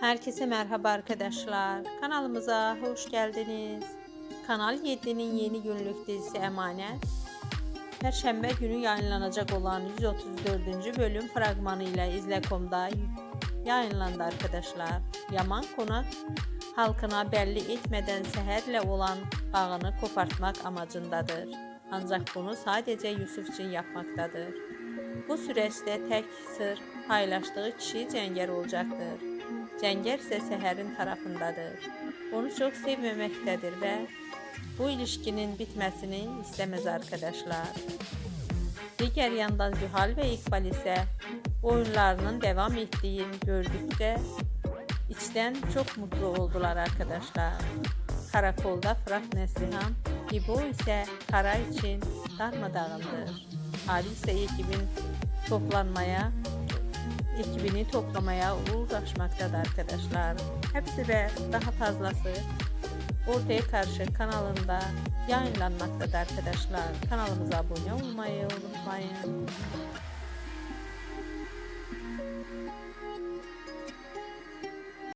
Herkese merhaba arkadaşlar. Kanalımıza hoş geldiniz. Kanal 7'nin yeni günlük dizisi Emanet. Perşembe günü yayınlanacak olan 134. bölüm fragmanıyla izle.com'da yayınlandı arkadaşlar. Yaman konak halkına belli etmeden seherle olan bağını kopartmak amacındadır. Ancak bunu sadece Yusuf için yapmaktadır. Bu süreçte tek sır paylaştığı kişi Cenger olacaktır. Cenger ise Seher'in tarafındadır. Onu çok sevmemektedir ve bu ilişkinin bitmesini istemez arkadaşlar. Diğer yandan Zühal ve İkbal ise oyunlarının devam ettiğini gördükçe içten çok mutlu oldular arkadaşlar. Karakolda Fırat Neslihan, İbo ise Kara için darmadağındır. Ali ise ekibin toplanmaya, ekibini toplamaya uğraşmaktadır arkadaşlar. Hepsi ve daha fazlası Ortaya Karşı kanalında yayınlanmaktadır arkadaşlar. Kanalımıza abone olmayı unutmayın.